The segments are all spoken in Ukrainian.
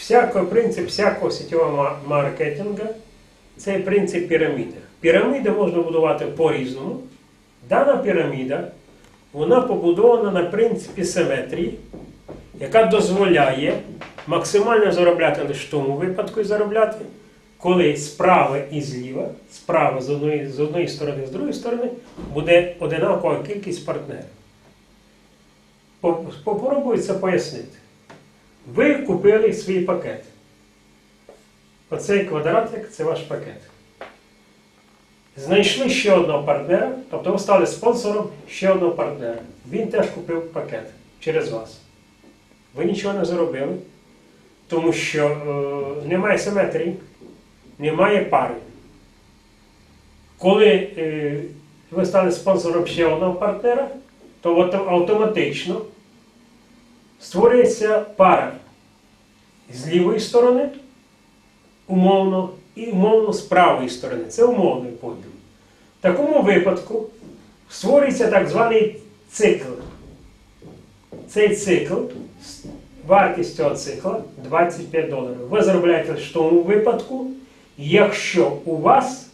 Всякий принцип всякого сетєвого ма- маркетингу це принцип піраміди. Піраміди можна будувати по-різному. Дана піраміда вона побудована на принципі симетрії, яка дозволяє максимально заробляти лише в тому випадку заробляти, коли справа і зліва, справа з одної, з одної сторони, з другої сторони, буде одинакова кількість партнерів. Попробую це пояснити. Ви купили свій пакет. Оцей квадратик це ваш пакет. Знайшли ще одного партнера, тобто ви стали спонсором ще одного партнера. Він теж купив пакет через вас. Ви нічого не заробили, тому що е, немає симетрії, немає пари. Коли е, ви стали спонсором ще одного партнера, то автоматично створюється пара з лівої сторони, умовно, і умовно з правої сторони. Це умовний поділ. В такому випадку створюється так званий цикл. Цей цикл, вартість цього цикла 25 доларів. Ви заробляєте в тому випадку, якщо у вас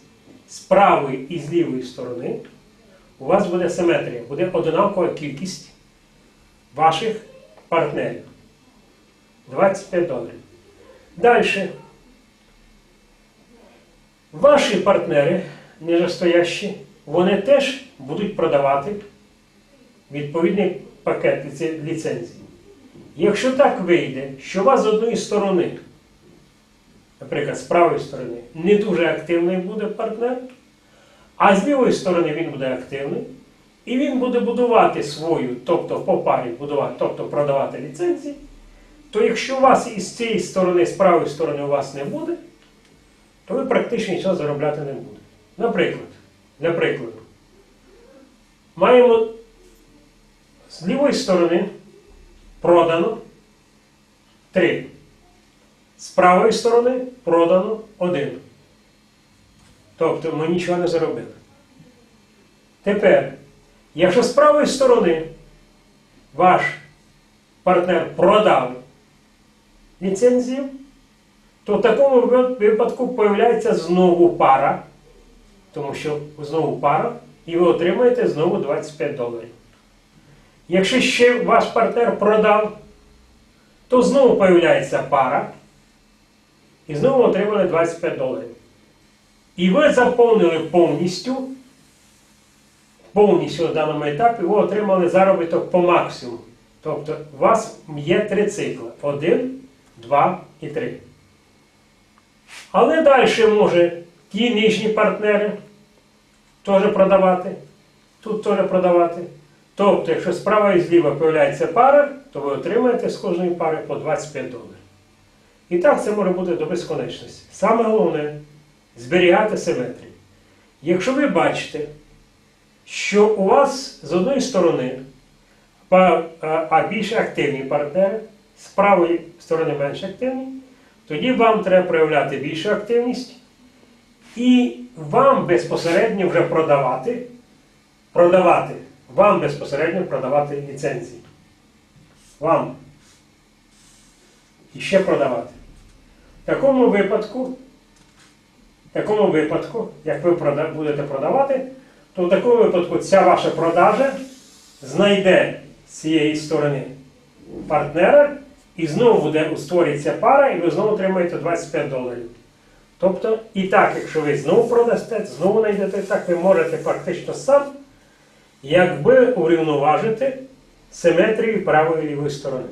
з правої і з лівої сторони у вас буде симетрія, буде одинакова кількість ваших партнерів. 25 доларів. Далі. Ваші партнери, нижестоящі, вони теж будуть продавати відповідний пакет ліце- ліцензій. Якщо так вийде, що у вас з одної сторони, наприклад, з правої сторони, не дуже активний буде партнер, а з лівої сторони він буде активний, і він буде будувати свою, тобто по парі будувати, тобто продавати ліцензії, то якщо у вас із цієї сторони, з правої сторони у вас не буде, то ви практично нічого заробляти не будете. Наприклад, для прикладу, маємо з лівої сторони продано 3. З правої сторони продано 1. Тобто ми нічого не заробили. Тепер, якщо з правої сторони ваш партнер продав ліцензію, то в такому випадку появляється знову пара, тому що знову пара, і ви отримаєте знову 25 доларів. Якщо ще ваш партнер продав, то знову появляється пара, і знову отримали 25 доларів. І ви заповнили повністю, повністю на даному етапі, ви отримали заробіток по максимуму. Тобто у вас є три цикли: один, два і три. Але далі може ті нижні партнери теж продавати, тут теж продавати. Тобто, якщо справа і зліва появляється пара, то ви отримаєте з кожної пари по 25 доларів. І так це може бути до безконечності. Саме головне зберігати симетрію. Якщо ви бачите, що у вас з одної сторони а а більш активні партнери, з правої сторони менш активні, тоді вам треба проявляти більшу активність і вам безпосередньо вже продавати, продавати, вам безпосередньо продавати ліцензії. Вам. І ще продавати. В такому випадку, в такому випадку, як ви будете продавати, то в такому випадку ця ваша продажа знайде з цієї сторони партнера, і знову буде створюється пара, і ви знову отримаєте 25 доларів. Тобто, і так, якщо ви знову продасте, знову знайдете, так ви можете фактично сам, якби урівноважити симетрію правої лівої сторони.